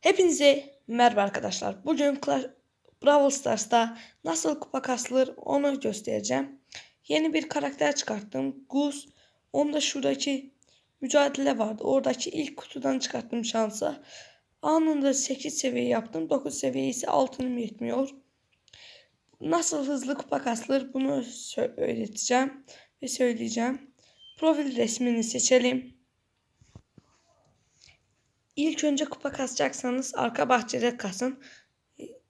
Hepinize merhaba arkadaşlar. Bugün Brawl Stars'ta nasıl kupa kasılır onu göstereceğim. Yeni bir karakter çıkarttım. Gus. Onda şuradaki mücadele vardı. Oradaki ilk kutudan çıkarttım şansa. Anında 8 seviye yaptım. 9 seviye ise altınım yetmiyor. Nasıl hızlı kupa kasılır bunu öğreteceğim ve söyleyeceğim. Profil resmini seçelim. İlk önce kupa kasacaksanız arka bahçede kasın.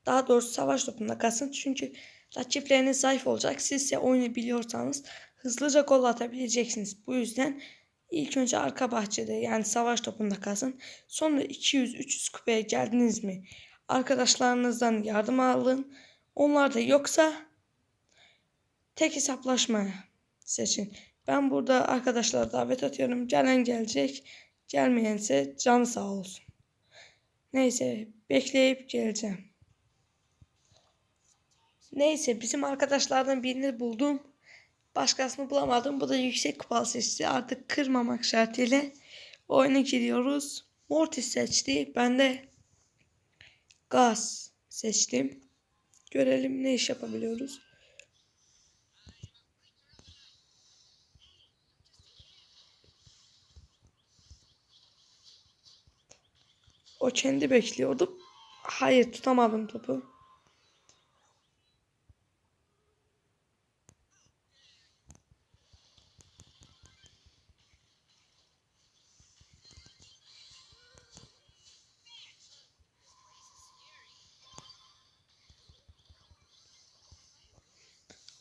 Daha doğrusu savaş topunda kasın. Çünkü rakipleriniz zayıf olacak. Siz ise oyunu biliyorsanız hızlıca gol atabileceksiniz. Bu yüzden ilk önce arka bahçede yani savaş topunda kasın. Sonra 200-300 kupaya geldiniz mi? Arkadaşlarınızdan yardım alın. Onlar da yoksa tek hesaplaşma seçin. Ben burada arkadaşlara davet atıyorum. Gelen gelecek. Gelmeyense canı sağ olsun. Neyse bekleyip geleceğim. Neyse bizim arkadaşlardan birini buldum. Başkasını bulamadım. Bu da yüksek kupalı seçti. Artık kırmamak şartıyla oyuna giriyoruz. Mortis seçti. Ben de Gaz seçtim. Görelim ne iş yapabiliyoruz. Kendi bekliyordu. Hayır tutamadım topu.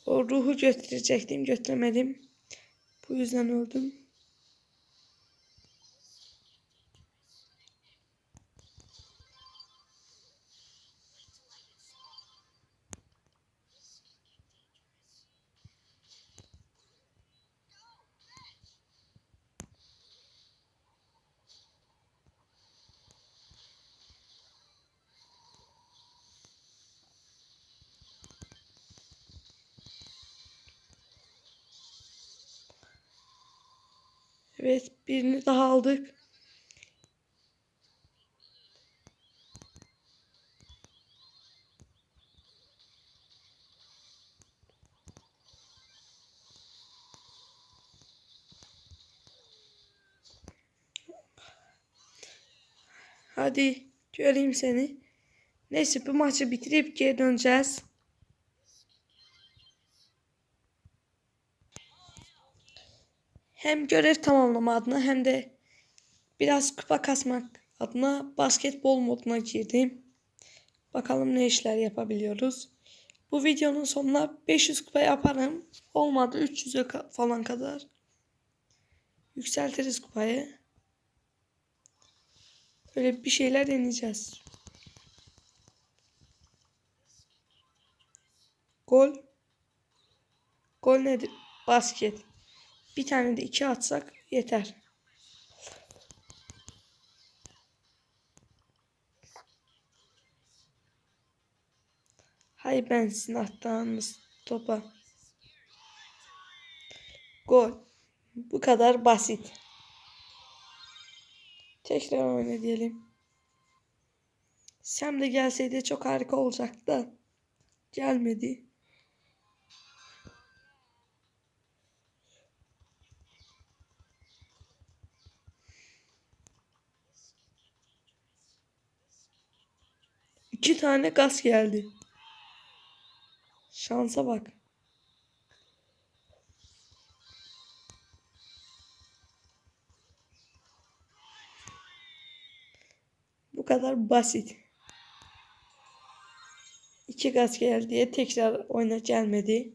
O ruhu götürecektim, götüremedim. Bu yüzden öldüm. Evet, birini daha aldık. Hadi göreyim seni. Neyse bu maçı bitirip geri döneceğiz. Hem görev tamamlama adına hem de biraz kupa kasmak adına basketbol moduna girdim. Bakalım ne işler yapabiliyoruz. Bu videonun sonuna 500 kupa yaparım. Olmadı 300'e ka- falan kadar. Yükseltiriz kupayı. Böyle bir şeyler deneyeceğiz. Gol. Gol nedir? Basket. Bir tane de iki atsak yeter. Hay ben sizin attığınız topa. Gol. Bu kadar basit. Tekrar oyna diyelim. Sam de gelseydi çok harika olacaktı. Gelmedi. İki tane gaz geldi. Şansa bak. Bu kadar basit. İki gaz geldi diye tekrar oyuna gelmedi.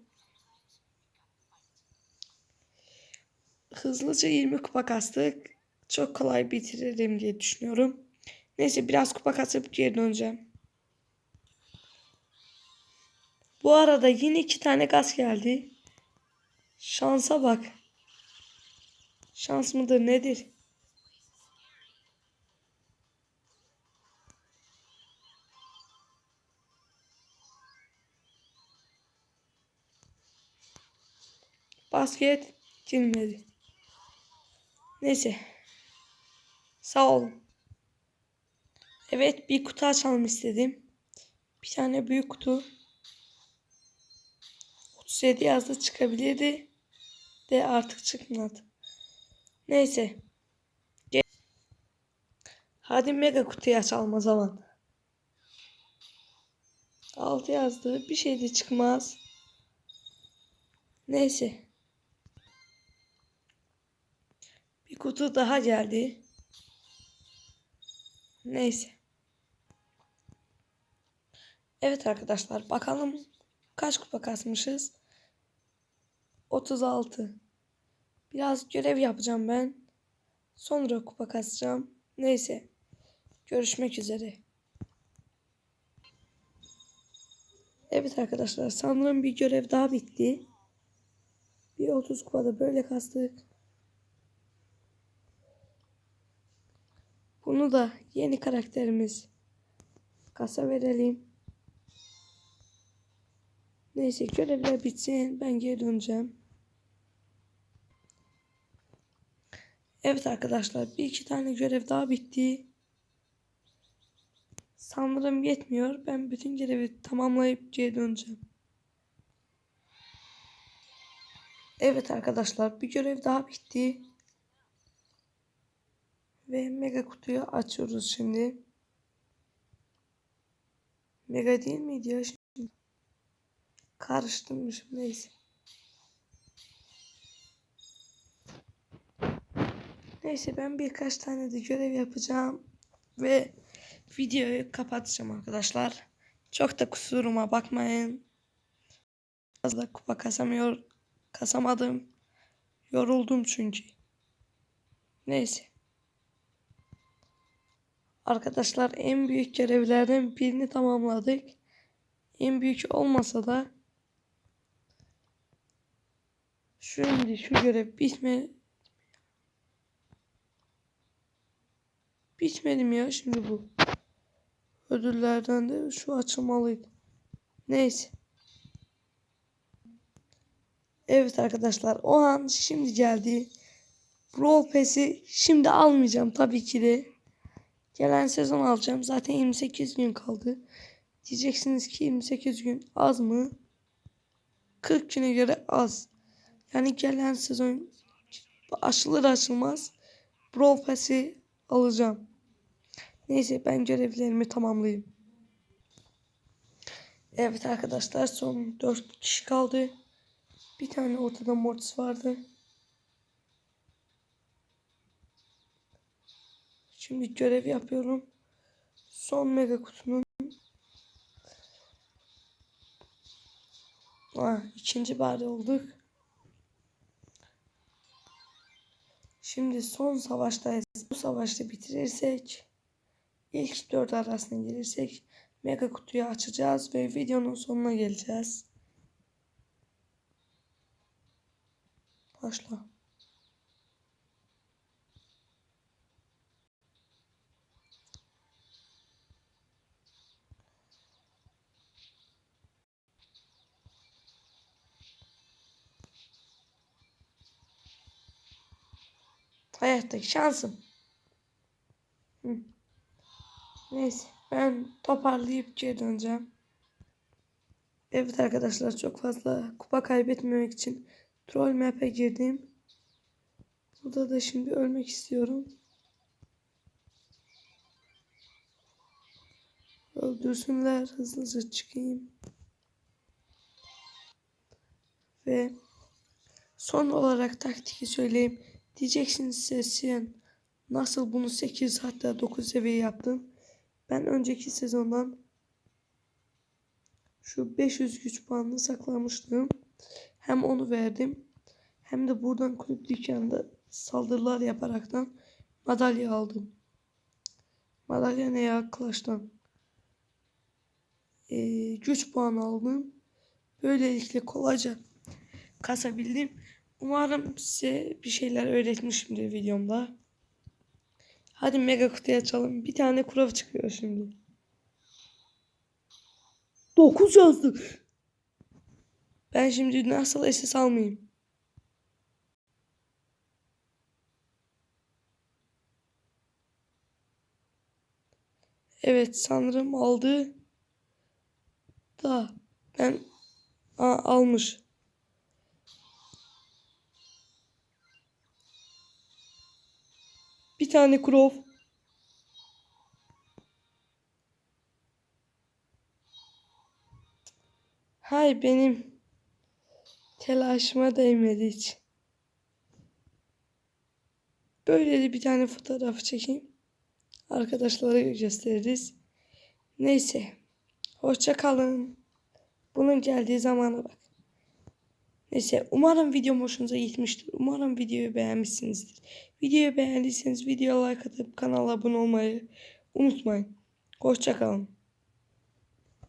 Hızlıca 20 kupa kastık. Çok kolay bitiririm diye düşünüyorum. Neyse biraz kupa kasıp geri döneceğim. Bu arada yine iki tane gaz geldi. Şansa bak. Şans mıdır nedir? Basket girmedi. Neyse. Sağ olun. Evet bir kutu açalım istedim. Bir tane büyük kutu. 37 yazdı çıkabilirdi. De artık çıkmadı. Neyse. Hadi mega kutuyu açalım o zaman. 6 yazdı. Bir şey de çıkmaz. Neyse. Bir kutu daha geldi. Neyse. Evet arkadaşlar bakalım kaç kupa kasmışız. 36. Biraz görev yapacağım ben. Sonra kupa kasacağım. Neyse. Görüşmek üzere. Evet arkadaşlar sanırım bir görev daha bitti. Bir 30 kupada böyle kastık. Bunu da yeni karakterimiz kasa verelim. Neyse görevler bitsin ben geri döneceğim. Evet arkadaşlar bir iki tane görev daha bitti. Sanırım yetmiyor. Ben bütün görevi tamamlayıp geri döneceğim. Evet arkadaşlar bir görev daha bitti. Ve mega kutuyu açıyoruz şimdi. Mega değil miydi ya şimdi? Karıştırmışım neyse. Neyse ben birkaç tane de görev yapacağım. Ve videoyu kapatacağım arkadaşlar. Çok da kusuruma bakmayın. Fazla kupa kasamıyor. Kasamadım. Yoruldum çünkü. Neyse. Arkadaşlar en büyük görevlerden birini tamamladık. En büyük olmasa da şimdi şu görev bitme bitmedi mi ya şimdi bu ödüllerden de şu açılmalıydı. Neyse. Evet arkadaşlar o an şimdi geldi. Brawl Pass'i şimdi almayacağım tabii ki de. Gelen sezon alacağım. Zaten 28 gün kaldı. Diyeceksiniz ki 28 gün az mı? 40 güne göre az. Yani gelen sezon açılır açılmaz Brawl Pass'i alacağım. Neyse ben görevlerimi tamamlayayım. Evet arkadaşlar son 4 kişi kaldı. Bir tane ortada Mortis vardı. Şimdi görev yapıyorum. Son mega kutunun Ha, ikinci bari olduk. Şimdi son savaştayız. Bu savaşta bitirirsek ilk dört arasına gelirsek mega kutuyu açacağız ve videonun sonuna geleceğiz. Başla. Hayattaki şansım. Neyse ben toparlayıp geri döneceğim. Evet arkadaşlar çok fazla kupa kaybetmemek için troll map'e girdim. Burada da şimdi ölmek istiyorum. Öldürsünler hızlıca çıkayım. Ve son olarak taktiki söyleyeyim. Diyeceksiniz sesiyen nasıl bunu 8 hatta 9 seviye yaptım. Ben önceki sezondan şu 500 güç puanını saklamıştım. Hem onu verdim hem de buradan kulüp dükkanında saldırılar yaparaktan madalya aldım. Madalya ne ya Clash'tan. Ee, güç puanı aldım. Böylelikle kolayca kasabildim. Umarım size bir şeyler öğretmişimdir videomda. Hadi mega kutuyu açalım. Bir tane kurav çıkıyor şimdi. 9 yazdı. Ben şimdi nasıl SS almayayım? Evet sanırım aldı. Da ben Aa, almış. Tane krov. Hay benim telaşıma değmedi hiç. Böyle de bir tane fotoğraf çekeyim. Arkadaşlara gösteririz. Neyse. Hoşça kalın. Bunun geldiği zamana bak. Neyse umarım videom hoşunuza gitmiştir. Umarım videoyu beğenmişsinizdir. Videoyu beğendiyseniz videoya like atıp kanala abone olmayı unutmayın. Hoşça kalın.